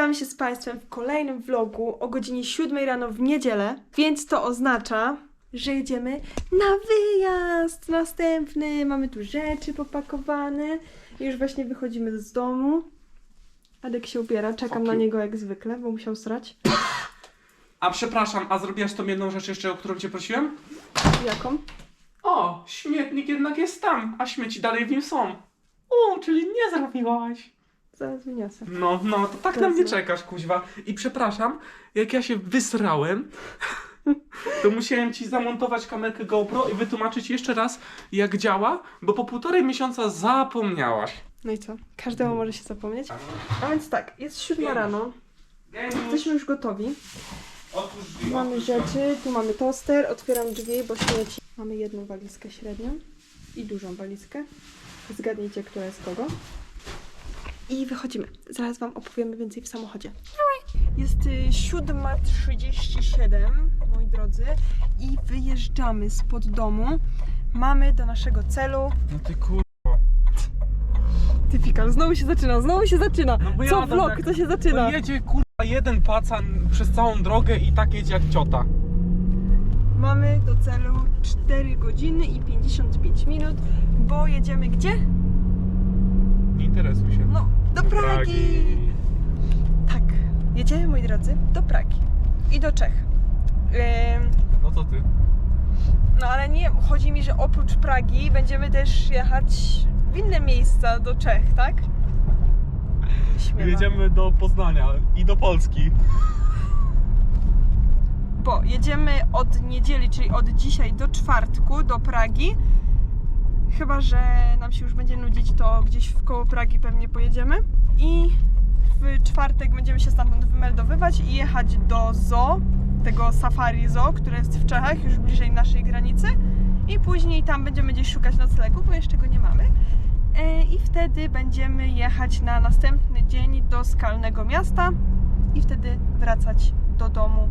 Witam się z Państwem w kolejnym vlogu o godzinie 7 rano w niedzielę, więc to oznacza, że jedziemy na wyjazd następny. Mamy tu rzeczy popakowane. i Już właśnie wychodzimy z domu. Adek się ubiera, czekam Fuck na you. niego jak zwykle, bo musiał srać. A przepraszam, a zrobiłaś tą jedną rzecz jeszcze, o którą cię prosiłem? Jaką? O, śmietnik jednak jest tam, a śmieci dalej w nim są. O, czyli nie zrobiłaś. Zaraz wyniosę. No, no, to tak na mnie czekasz, kuźwa. I przepraszam, jak ja się wysrałem, to musiałem ci zamontować kamerkę GoPro i wytłumaczyć jeszcze raz, jak działa, bo po półtorej miesiąca zapomniałaś. No i co? Każdemu może się zapomnieć. A więc tak, jest 7 rano. Jesteśmy już gotowi. Otwórz drzwi, Mamy rzeczy, tu mamy toster, otwieram drzwi, bo śmieci. Mamy jedną walizkę średnią i dużą walizkę. Zgadnijcie, która jest kogo. I wychodzimy. Zaraz Wam opowiemy więcej w samochodzie. Jest y, 7.37, moi drodzy, i wyjeżdżamy spod domu. Mamy do naszego celu. No ty kur... Typikal, znowu się zaczyna, znowu się zaczyna. No bo Co vlog, jak- to się zaczyna. No jedzie kurwa jeden pacan przez całą drogę i tak jedzie jak ciota. Mamy do celu 4 godziny i 55 minut, bo jedziemy gdzie? Nie interesuj się. No, do Pragi! Tak, jedziemy moi drodzy do Pragi i do Czech. Ym, No to ty. no ale nie, chodzi mi, że oprócz Pragi będziemy też jechać w inne miejsca do Czech, tak? Śmiewa. Jedziemy do Poznania i do Polski. Bo jedziemy od niedzieli, czyli od dzisiaj do czwartku do Pragi. Chyba, że nam się już będzie nudzić, to gdzieś w koło Pragi pewnie pojedziemy. I w czwartek będziemy się stamtąd wymeldowywać i jechać do zoo, tego safari zoo, które jest w Czechach, już bliżej naszej granicy. I później tam będziemy gdzieś szukać noclegu, bo jeszcze go nie mamy. E, I wtedy będziemy jechać na następny dzień do skalnego miasta i wtedy wracać do domu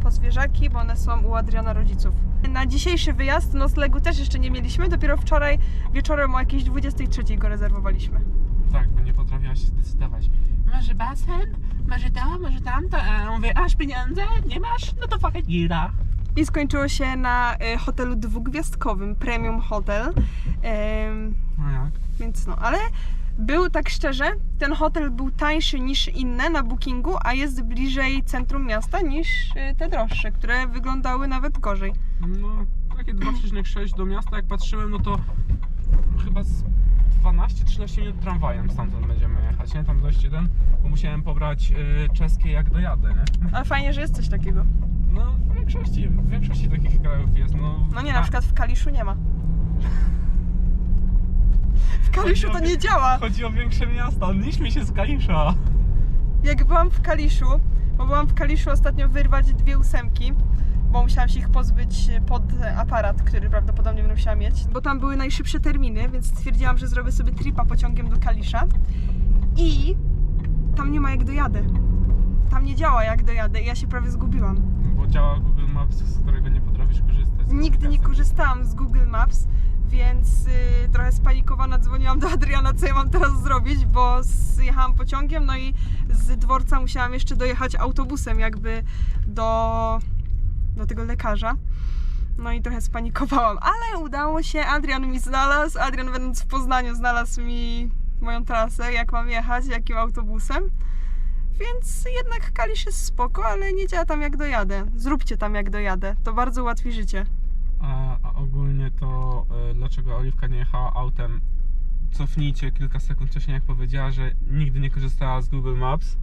po zwierzaki, bo one są u Adriana rodziców. Na dzisiejszy wyjazd noclegu też jeszcze nie mieliśmy, dopiero wczoraj wieczorem o jakiejś 23 go rezerwowaliśmy. Tak, bo nie potrafiła się zdecydować. Może basen? Może to? Może tamto? A ja mówię, aż pieniądze? Nie masz? No to fucking gira. I skończyło się na e, hotelu dwugwiazdkowym, Premium Hotel. No jak? Więc no, ale był tak szczerze, ten hotel był tańszy niż inne na bookingu, a jest bliżej centrum miasta niż y, te droższe, które wyglądały nawet gorzej. No, takie 2,6 do miasta, jak patrzyłem, no to chyba z 12-13 minut tramwajem stamtąd będziemy jechać, nie? Tam dość jeden, bo musiałem pobrać y, czeskie jak dojadę, nie? Ale fajnie, że jest coś takiego. No, w większości, w większości takich krajów jest, no. No nie, na a- przykład w Kaliszu nie ma. W Kaliszu to nie działa. Chodzi o większe miasta, nie się z Kalisza. Jak byłam w Kaliszu, bo byłam w Kaliszu ostatnio wyrwać dwie ósemki, bo musiałam się ich pozbyć pod aparat, który prawdopodobnie będę musiała mieć, bo tam były najszybsze terminy, więc stwierdziłam, że zrobię sobie tripa pociągiem do Kalisza i tam nie ma jak dojadę. Tam nie działa jak dojadę i ja się prawie zgubiłam. Bo działa Google Maps, z którego nie potrafisz korzystać. Nigdy nie korzystałam z Google Maps, więc y, trochę spanikowana dzwoniłam do Adriana, co ja mam teraz zrobić, bo zjechałam pociągiem, no i z dworca musiałam jeszcze dojechać autobusem jakby do, do tego lekarza. No i trochę spanikowałam, ale udało się, Adrian mi znalazł, Adrian będąc w Poznaniu znalazł mi moją trasę, jak mam jechać, jakim autobusem. Więc jednak Kalisz jest spoko, ale nie działa tam jak dojadę. Zróbcie tam jak dojadę, to bardzo ułatwi życie. Ogólnie to y, dlaczego Oliwka nie jechała autem? Cofnijcie kilka sekund wcześniej, jak powiedziała, że nigdy nie korzystała z Google Maps.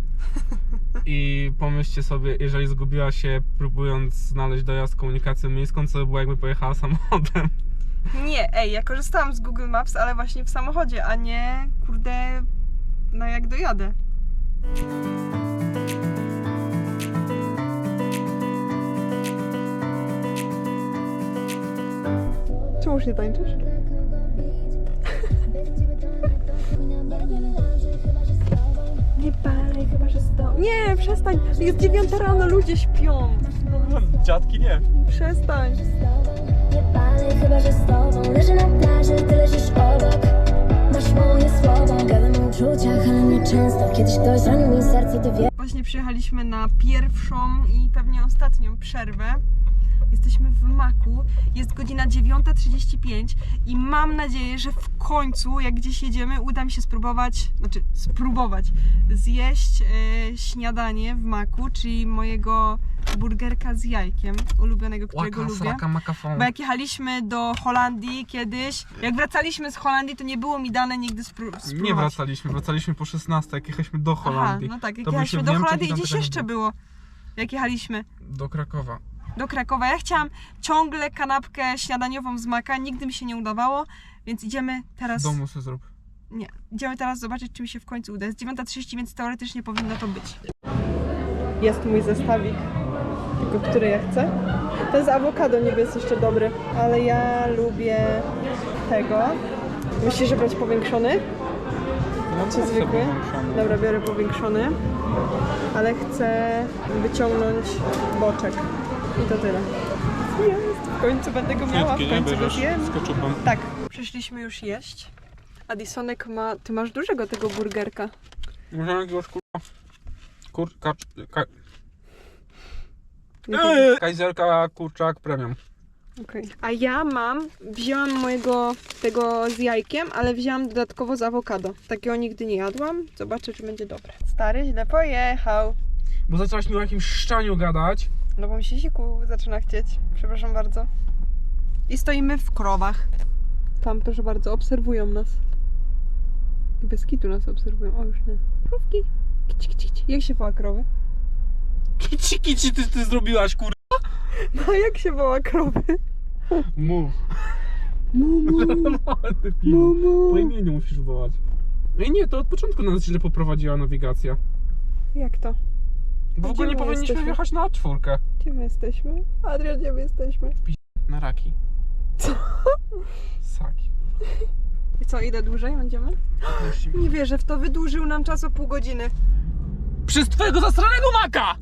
I pomyślcie sobie, jeżeli zgubiła się próbując znaleźć dojazd komunikacją miejską, co by było jakby pojechała samochodem. Nie, ej, ja korzystałam z Google Maps, ale właśnie w samochodzie, a nie, kurde, no jak dojadę. Czemu już nie tańczysz? Nie palej, chyba że sto... Nie, przestań! Jest dziewiąta rano, ludzie śpią. Dziadki nie. Przestań. Nie chyba że z tobą Leżę na plaży, ty leżysz obok Masz moje słowa Gadam o uczuciach, ale nie często Kiedyś ktoś zranił mi serce, to wie Właśnie właśnie przyjechaliśmy na pierwszą i pewnie ostatnią przerwę. Jesteśmy w Maku. Jest godzina 9.35 i mam nadzieję, że w końcu, jak gdzieś jedziemy, uda mi się spróbować, znaczy spróbować zjeść e, śniadanie w Maku, czyli mojego burgerka z jajkiem, ulubionego, którego Łaka, lubię. sraka, makafon. Bo jak jechaliśmy do Holandii kiedyś, jak wracaliśmy z Holandii, to nie było mi dane nigdy spró- spróbować. Nie wracaliśmy, wracaliśmy po 16, jak jechaliśmy do Holandii. Aha, no tak, jak To jechaliśmy w do Niemczech Holandii i tam gdzieś jeszcze było. Jak jechaliśmy Do Krakowa. Do Krakowa. Ja chciałam ciągle kanapkę śniadaniową z maka, nigdy mi się nie udawało, więc idziemy teraz. W domu sobie zrób. Nie, idziemy teraz zobaczyć, czy mi się w końcu uda. Jest 9.30, więc teoretycznie powinno to być. Jest mój zestawik, tylko który ja chcę. Ten z awokado niby jest jeszcze dobry, ale ja lubię tego. Myślisz, że brać powiększony? No, Czy zwykły? Dobra, biorę powiększony, ale chcę wyciągnąć boczek. I to tyle. Jest, w końcu będę go miała, w końcu go zjem. Tak, przyszliśmy już jeść. Adisonek ma... Ty masz dużego tego burgerka. Możemy jakiegoś kurwa... Kurka... Ka... Jakiego? Kajzerka, kurczak, premium. Okej. A ja mam, wzięłam mojego tego z jajkiem, ale wzięłam dodatkowo z awokado. Takiego nigdy nie jadłam. Zobaczę, czy będzie dobre. Stary źle pojechał. Bo zaczęłaś mi o jakimś szczaniu gadać. No bo mi się siku zaczyna chcieć. Przepraszam bardzo. I stoimy w krowach. Tam, proszę bardzo, obserwują nas. I Bez kitu nas obserwują. O, już nie. Krówki. Kici, kici, kici. Jak się woła krowy? Kici, kici, ty, ty zrobiłaś, kur... No, jak się woła krowy? Mów. Mumu. Ty piwo. Po Mumu. imieniu musisz wołać. Ej, nie, to od początku nas źle poprowadziła nawigacja. Jak to? Bo w ogóle nie my powinniśmy jesteśmy? jechać na czwórkę. Gdzie my jesteśmy? Adrian, gdzie my jesteśmy? Na raki. Co? Saki. I co, ile dłużej będziemy? Nie wierzę w to, wydłużył nam czas o pół godziny. Przez twojego zastranego maka!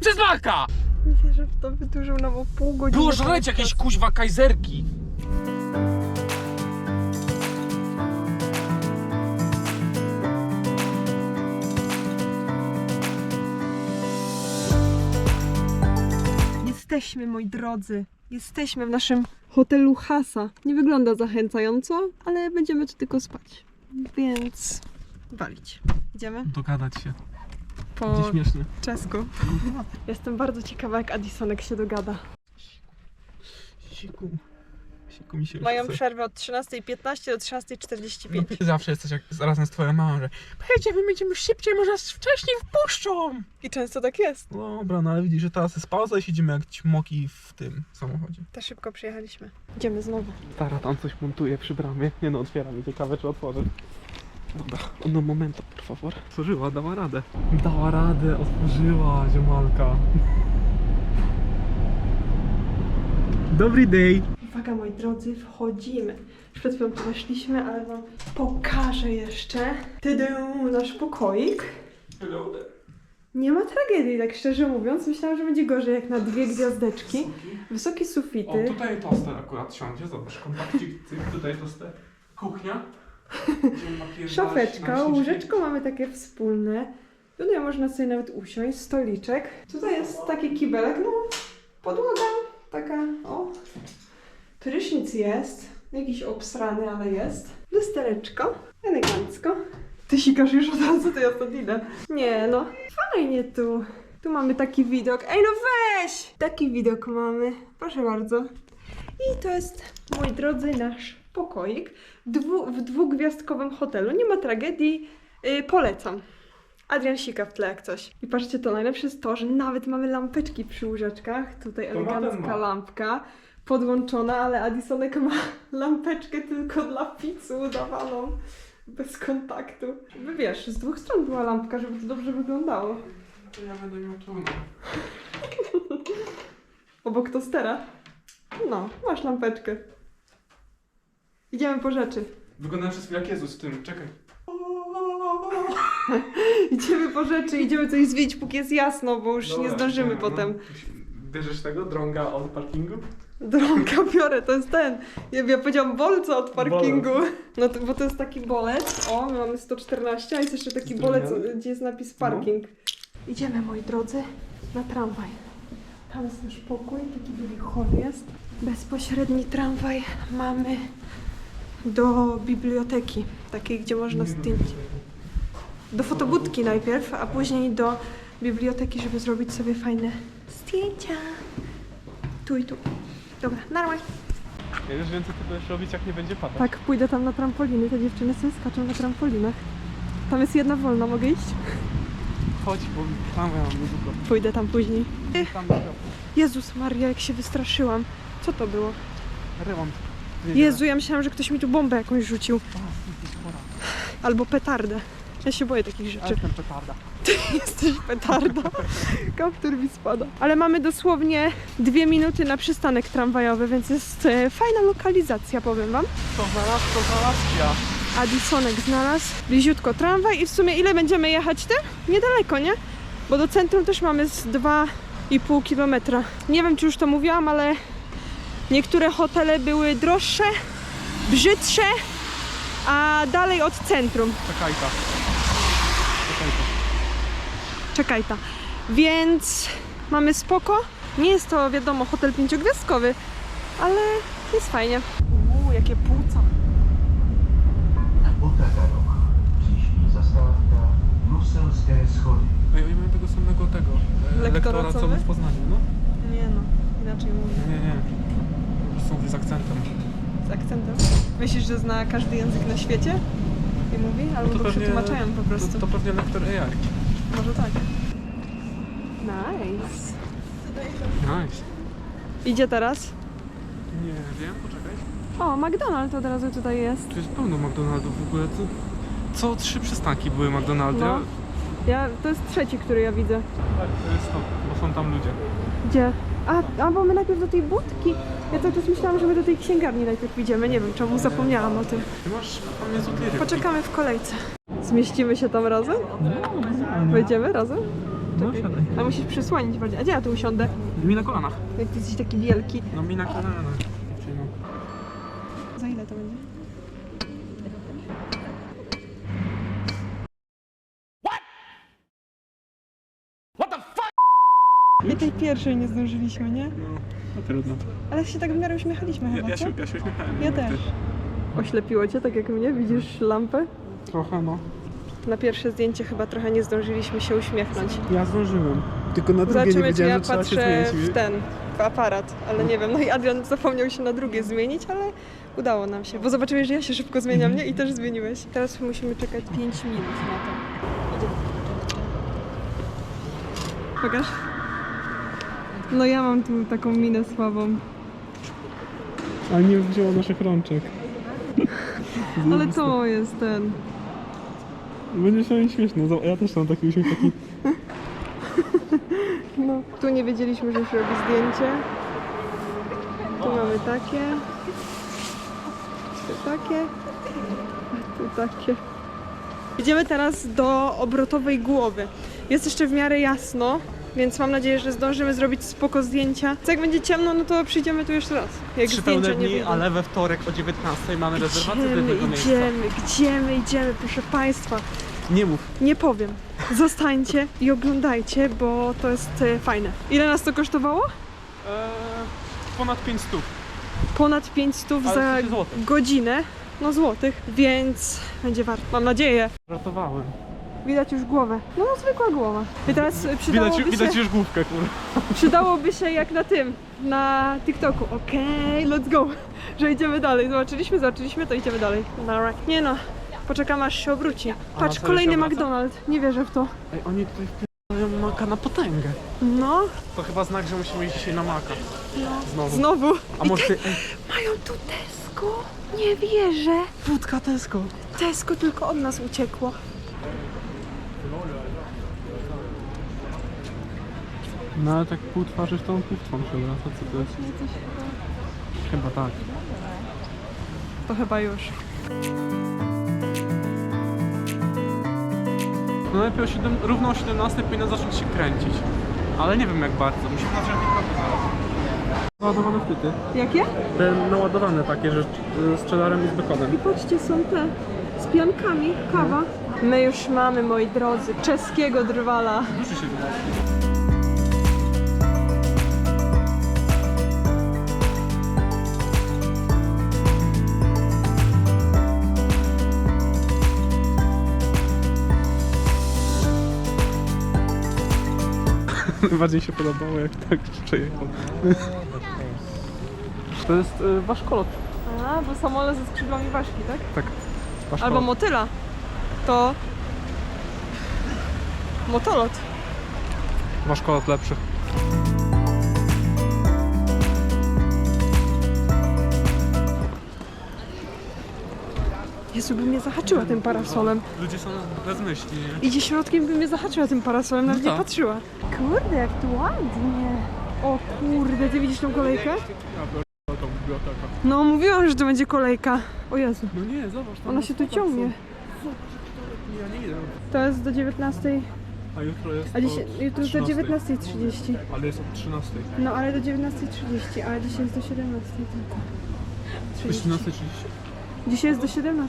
Przez maka! Nie wierzę w to, wydłużył nam o pół godziny. Było żreć jakieś kuźwa kajzerki. Jesteśmy, moi drodzy. Jesteśmy w naszym hotelu Hasa. Nie wygląda zachęcająco, ale będziemy tu tylko spać. Więc walić. Idziemy Dogadać się. po Będzie śmiesznie. czesku. Jestem bardzo ciekawa, jak Addisonek się dogada. Siku. Siku mi się już Mają chce. przerwę od 13.15 do 13.45. No, zawsze jesteś jak razem z twoją mamą, że pojedziemy, będziemy szybciej, może nas wcześniej wpuszczą. I często tak jest. Dobra, no ale widzisz, że teraz jest pauza i siedzimy jak ćmoki w tym samochodzie. To szybko przyjechaliśmy. Idziemy znowu. Stara tam coś montuje przy bramie. Nie no, otwiera mi ciekawe, czy otworzy. Dobra, no momento, por favor. Otworzyła, dała radę. Dała radę, otworzyła, ziomalka. Dobry day. Uwaga, moi drodzy, wchodzimy. Już przed chwilą tu weszliśmy, ale wam pokażę jeszcze. Tydę, nasz pokoik. Hello there. Nie ma tragedii, tak szczerze mówiąc. Myślałam, że będzie gorzej jak na dwie gwiazdeczki. Wysokie O, sufity. tutaj toster akurat siądzie, zobacz, kompakcik, cyk, tutaj toster. Kuchnia. Gdzie Szafeczka, naleśniczki. łóżeczko mamy takie wspólne. Tutaj można sobie nawet usiąść, stoliczek. Tutaj jest taki kibelek, no podłoga taka, o. Prysznic jest, jakiś obsrany, ale jest. Lustereczko, elegancko. Ty sikasz już od razu, to ja stąd idę. Nie no, fajnie tu. Tu mamy taki widok. Ej no weź! Taki widok mamy, proszę bardzo. I to jest, moi drodzy, nasz pokoik dwu, w dwugwiazdkowym hotelu. Nie ma tragedii, yy, polecam. Adrian sika w tle jak coś. I patrzcie, to najlepsze jest to, że nawet mamy lampeczki przy łóżeczkach. Tutaj To elegancka lampka podłączona, ale Addisonek ma lampeczkę tylko dla pizzy udawaną. Bez kontaktu. By wiesz, z dwóch stron była lampka, żeby to dobrze wyglądało. To ja będę miał trudno. Obok tostera. No, masz lampeczkę. Idziemy po rzeczy. Wyglądam przez chwilę jak Jezus w tym, czekaj. Idziemy po rzeczy, idziemy coś zwiedzić, póki jest jasno, bo już nie Dobra, zdążymy no, potem. Bierzesz tego drąga od parkingu? Drąga biorę, to jest ten. Ja, ja powiedziałam bolca od parkingu. No to, bo to jest taki bolec. O, my mamy 114, a jest jeszcze taki bolec, gdzie jest napis No. parking. Idziemy, moi drodzy, na tramwaj. Tam jest nasz pokój, taki drugi hol jest. Bezpośredni tramwaj mamy do biblioteki, takiej, gdzie można zdjąć. Do fotobudki najpierw, a później do biblioteki, żeby zrobić sobie fajne zdjęcia. Tu i tu. Dobra, na razie. Ja już więcej ty będziesz robić, jak nie będzie padać. Tak, pójdę tam na trampoliny. Te dziewczyny sobie skaczą na trampolinach. Tam jest jedna wolna, mogę iść? Chodź, bo tam ja mam niedługo. Pójdę tam później. Tam Jezus Maria, jak się wystraszyłam. Co to było? remont. Jezu, ja myślałam, że ktoś mi tu bombę jakąś rzucił. jesteś chora. Albo petardę. Ja się boję takich rzeczy. jestem petarda. Jesteś petarda. Kaptur mi spada. Ale mamy dosłownie dwie minuty na przystanek tramwajowy, więc jest e, fajna lokalizacja, powiem wam. To znalazł, to znalazł ja. Addisonek znalazł. Bliziutko tramwaj i w sumie ile będziemy jechać ty? Niedaleko, nie? Bo do centrum też mamy z 2,5 kilometra. Nie wiem, czy już to mówiłam, ale niektóre hotele były droższe, brzydsze, a dalej od centrum. Czekaj ta. Czekaj ta. Czekaj ta. Więc mamy spoko. Nie jest to, wiadomo, hotel pięciogwiazdkowy, ale jest fajnie. Uuu, jakie płuca. Kwota darmowa. Ciśnij zastawka Brukselskie schody. Ej, oni mają tego samego tego. e, Lektora, lektora, co my? w Poznaniu, no? Nie no, inaczej mówię. Nie, nie. Po prostu mówię z akcentem. Z akcentem. Myślisz, że zna każdy język na świecie? I mówi? Albo to, przetłumaczają po prostu. To, to pewnie lektor AI. Może tak. Nice. Nice. Idzie teraz? Nie wiem, poczekaj. O, McDonald's od razu tutaj jest. Tu jest pełno McDonaldów w ogóle. To, co trzy przystanki były McDonaldy. No. Ja, to jest trzeci, który ja widzę. Tak, to jest to, bo są tam ludzie. Gdzie? A, a bo my najpierw do tej budki. Ja cały czas myślałam, że my do tej księgarni najpierw idziemy. Nie wiem czemu, zapomniałam o tym. Ty masz. Poczekamy w kolejce. Zmieścimy się tam razem? Wejdziemy razem? No, siadaj. A musisz przysłonić bardziej. A gdzie ja tu usiądę? Mi na kolanach. Jak ty jesteś taki wielki. No mi na kolanach. dziewczyno. Za ile to będzie? I tej pierwszej nie zdążyliśmy, nie? No, no trudno. Ale się tak w miarę uśmiechaliśmy Ja, chyba, ja, co? się, ja się uśmiechałem. Ja nie wiem, też. ty. Oślepiło cię, tak jak mnie? Widzisz lampę? Trochę no. Na pierwsze zdjęcie chyba trochę nie zdążyliśmy się uśmiechnąć. Ja zdążyłem. Tylko na drugie nie Zobaczymy, czy wiedziałem, ja że trzeba się patrzę zmienić. w ten, w aparat, ale nie wiem. No i Adrian zapomniał się na drugie zmienić, ale udało nam się. Bo zobaczyłeś, że ja się szybko zmieniam, nie? I też zmieniłeś. Teraz musimy czekać 5 minut na to. Pokaż. No ja mam tu taką minę słabą. Ale nie wzięło naszych rączek. Ale to jest ten. Będzie się śmieszne. Ja też mam taki uśmiech taki. No. Tu nie wiedzieliśmy, że się robi zdjęcie. Tu mamy takie. Tu takie. A tu takie. Idziemy teraz do obrotowej głowy. Jest jeszcze w miarę jasno, więc mam nadzieję, że zdążymy zrobić spoko zdjęcia. Co jak będzie ciemno, no to przyjdziemy tu jeszcze raz. Jak Trzy zdjęcia pełne nie dni, wyjdą. ale we wtorek o 19 mamy rezerwację do Idziemy, jednego miejsca. idziemy, idziemy, idziemy, proszę Państwa. Nie mów. Nie powiem. Zostańcie i oglądajcie, bo to jest e, fajne. Ile nas to kosztowało? Eee, ponad 5 stóp. Ponad 500 Ale za złotych. godzinę. No złotych, więc będzie warto. Mam nadzieję. Ratowałem. Widać już głowę. No zwykła głowa. I teraz e, przydałoby, Widać, widać się, już główkę, kurwa. przydałoby się jak na tym, na TikToku. Okej, let's go. Że idziemy dalej. Zobaczyliśmy, zobaczyliśmy, to idziemy dalej. Nara. Nie no, poczekamy aż się obróci. Patrz, kolejny? McDonald's. Nie wierzę w to. Ej, oni tutaj wpinają maka na potęgę. No, To chyba znak, że musimy iść dzisiaj na maka. Znowu. znowu. A może ty... Mają tu Tesco? Nie wierzę. Budka Tesco. Tesco tylko od nas uciekło. No ale tak pół twarzy w tą pół twarzy się obraca, co to jest? Chyba tak. To chyba już. No lepiej o 7, równo o 17 powinno zacząć się kręcić. Ale nie wiem jak bardzo. Musimy na drzewie Naładowane fryty. Jakie? Te naładowane takie, że z cheddarem i z bekonem. I patrzcie, są te z piankami, kawa. My już mamy, moi drodzy, czeskiego drwala. Duży się wydaje. Bardziej się podobało jak tak przejechał. To jest y, wasz kolot. A, bo samolot ze skrzydłami ważki, tak? Tak. Wasz Albo motyla. To... Motolot. Wasz kolot lepszy. Jezu, by mnie zahaczyła tym parasolem. Ludzie są bez myśli, nie? Idzie środkiem, by mnie zahaczyła tym parasolem, nawet No nie tak. patrzyła. Kurde, jak tu ładnie. O kurde, ty widzisz tą kolejkę? No, mówiłam, że to będzie kolejka. O Jezu, No nie, zobacz. tam ona na się tu schodach ciągnie. są. Ja nie idę. To jest do 19, A jutro jest a dzisiaj, od jutro jest do 13. 19.30. Ale jest od 13. No, ale do 19.30, a dzisiaj jest do 17.00 tylko. Do 30. 17.30? Dzisiaj jest do 17.30.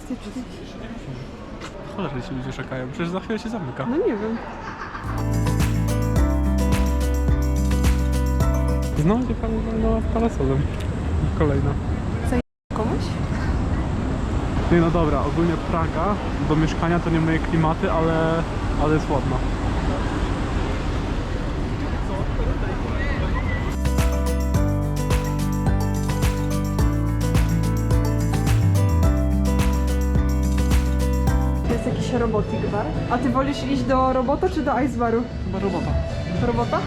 Cholernie ci ludzie czekają. Przecież za chwilę się zamyka. No nie wiem. Znowu się pani walnęła parasolem. Kolejna. Komuś? Nie no dobra, ogólnie Praga do mieszkania to nie moje klimaty, ale, ale jest ładna. Robotik bar. A ty wolisz iść do robota czy do ice baru? Chyba robota. Robota?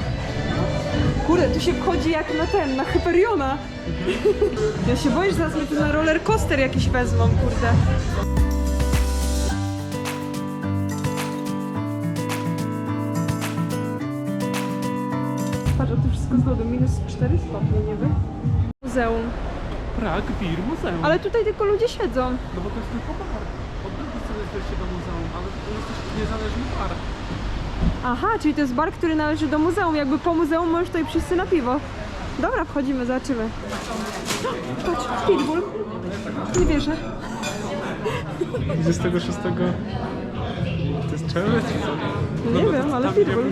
Kurde, tu się wchodzi jak na ten, na Hyperiona. Ja się boję, że zaraz mnie tu na roller coaster jakiś wezmą, kurde. Patrz, a tu wszystko z lodu, minus 4 stopnie, nie wiem. Muzeum. Prag, bir, muzeum. Ale tutaj tylko ludzie siedzą. No bo to jest tylko bar. Do muzeum, ale to jest też niezależny bar. Aha, czyli to jest bar, który należy do muzeum. Jakby po muzeum możesz tutaj przyjść na piwo. Dobra, wchodzimy, zobaczymy. Patrz, pitbull. Nie wierzę. 26. To jest czerwiec czy co? No nie wiem, ale pitbull.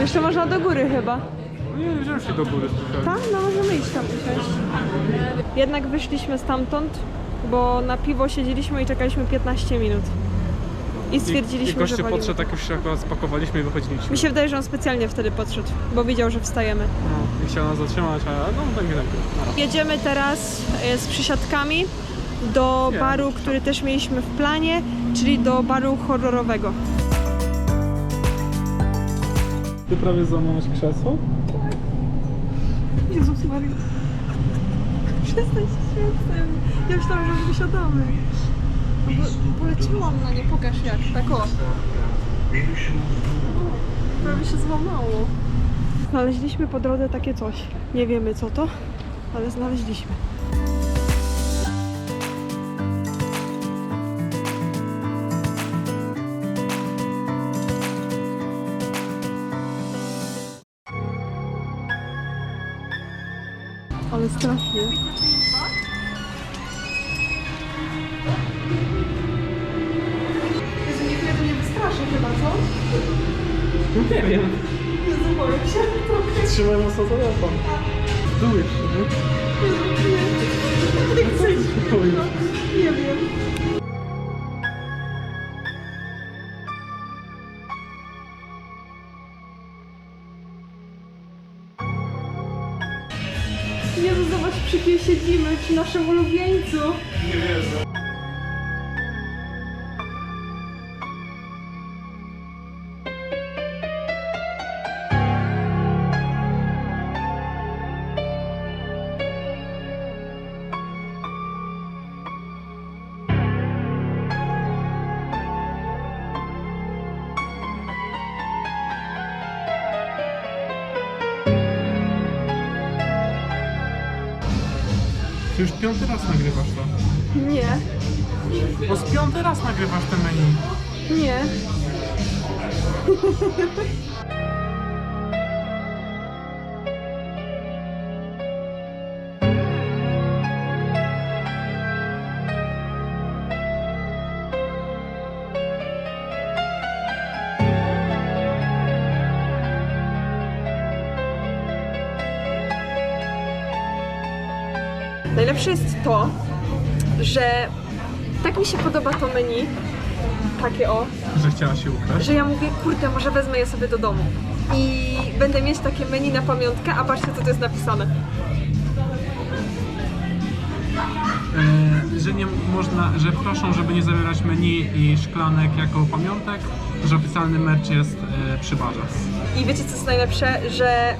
Jeszcze można do góry chyba. No Nie, wziąłem się do góry. Tam? No możemy iść tam usiąść. Jednak wyszliśmy stamtąd, bo na piwo siedzieliśmy i czekaliśmy 15 minut. I I, stwierdziliśmy, I goście że walimy. podszedł, jak już się akurat spakowaliśmy i wychodziliśmy. Mi się wydaje, że on specjalnie wtedy podszedł, bo widział, że wstajemy. No, I chciał nas zatrzymać, a no będzie najpierw. Nara. Jedziemy teraz e, z przysiadkami do Nie, baru, który też mieliśmy w planie, czyli do baru horrorowego. Ty prawie złamałeś krzesło? Jezus Maria. Przestań się śmiać ze mnie. Ja myślałam, że wysiadamy. Bo poleciałam na nie, pokaż jak, tak o. Prawie się złamało. Znaleźliśmy po drodze takie coś. Nie wiemy co to, ale znaleźliśmy. Ale strasznie. Nie wiem. Jezu, boję się trochę. Trzymaj mocno telefon. Dujesz się, nie? Jezu, nie. Nie chcę iść. Nie wiem. Jezu, zobacz przy kim siedzimy, przy naszym ulubieńcu. Nie wierzę. Już piąty raz nagrywasz to. Nie, Bo z piąty raz nagrywasz te menu. nie. Najlepsze jest to, że tak mi się podoba to menu, takie o, Że chciała się ukraść. że ja mówię, kurde, może wezmę je sobie do domu. I będę mieć takie menu na pamiątkę, a patrzcie co tu jest napisane. E, że nie można, że proszą, żeby nie zabierać menu i szklanek jako pamiątek, że oficjalny merch jest e, przy barze. I wiecie co jest najlepsze, że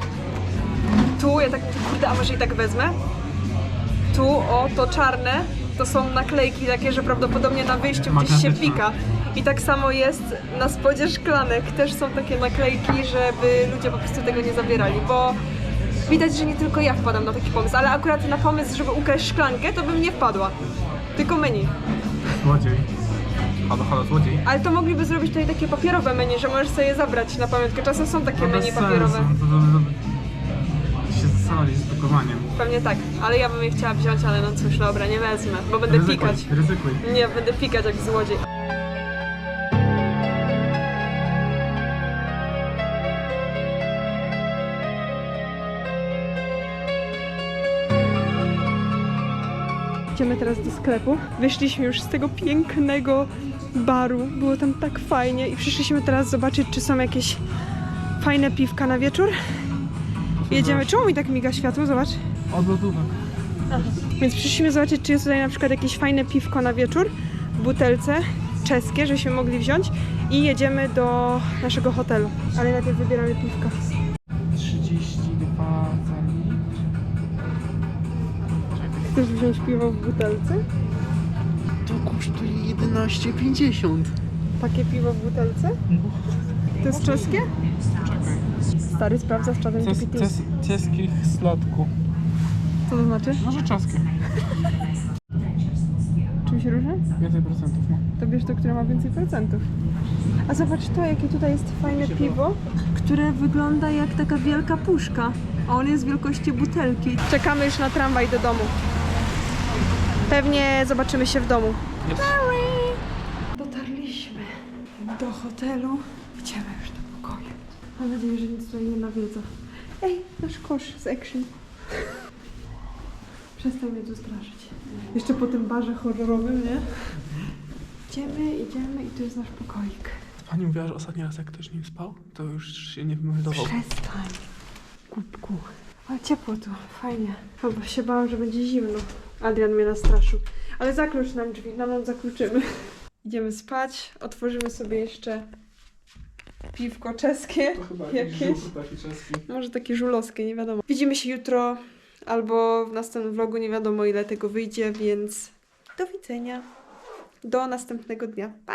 tu ja tak kurde, a może i tak wezmę? Tu, o, to czarne, to są naklejki takie, że prawdopodobnie na wyjściu gdzieś się pika. I tak samo jest na spodzie szklanek, też są takie naklejki, żeby ludzie po prostu tego nie zabierali, bo widać, że nie tylko ja wpadam na taki pomysł, ale akurat na pomysł, żeby ukraść szklankę, to bym nie wpadła. Tylko menu. Złodziej. Halo, halo, złodziej. Ale to mogliby zrobić tutaj takie papierowe menu, że możesz sobie je zabrać na pamiątkę. Czasem są takie No menu papierowe. sensu. To, to, to, zasrali z drukowaniem. Pewnie tak, ale ja bym je chciała wziąć, ale no cóż, dobra, nie wezmę, bo będę Ryzykuj, pikać. ryzykuj. Nie, będę pikać jak złodziej. Idziemy teraz do sklepu. Wyszliśmy już z tego pięknego baru. Było tam tak fajnie i przyszliśmy teraz zobaczyć, czy są jakieś fajne piwka na wieczór. Jedziemy. Czemu mi tak miga światło? Zobacz. Od lodówek. Więc przyszliśmy zobaczyć, czy jest tutaj na przykład jakieś fajne piwko na wieczór w butelce czeskie, żebyśmy mogli wziąć i jedziemy do naszego hotelu. Ale najpierw wybieramy piwka. 32 za litr. Chcesz wziąć piwo w butelce? To kosztuje 11,50. Takie piwo w butelce? To jest czeskie? Czekaj. Stary sprawdza z czatem Ces, GPT. ces, ceskich slotku. Co to znaczy? Może czeskie. Czym się różni? Więcej procentów ma. To bierz to, które ma więcej procentów. A zobacz to, jakie tutaj jest fajne piwo, które wygląda jak taka wielka puszka. A on jest wielkości butelki. Czekamy już na tramwaj do domu. Pewnie zobaczymy się w domu. Jest. Dotarliśmy do hotelu. Idziemy już do pokoju. Mam nadzieję, że nic tutaj nie nawiedza. Ej, nasz kosz z action. Przestań mnie tu straszyć. Jeszcze po tym barze horrorowym, nie? Idziemy, idziemy i tu jest nasz pokoik. Pani mówiła, że ostatni raz jak ktoś nim spał, to już się nie wymeldował. Przestań. Kubku. Ale ciepło tu, fajnie. Chyba się bałam, że będzie zimno. Adrian mnie nastraszył. Ale zaklucz nam drzwi, nam nam zakluczymy. Idziemy spać, otworzymy sobie jeszcze piwko czeskie. jakieś. taki czeski. Może takie żulowskie, nie wiadomo. Widzimy się jutro albo w następnym vlogu, nie wiadomo ile tego wyjdzie, więc do widzenia. Do następnego dnia. Pa!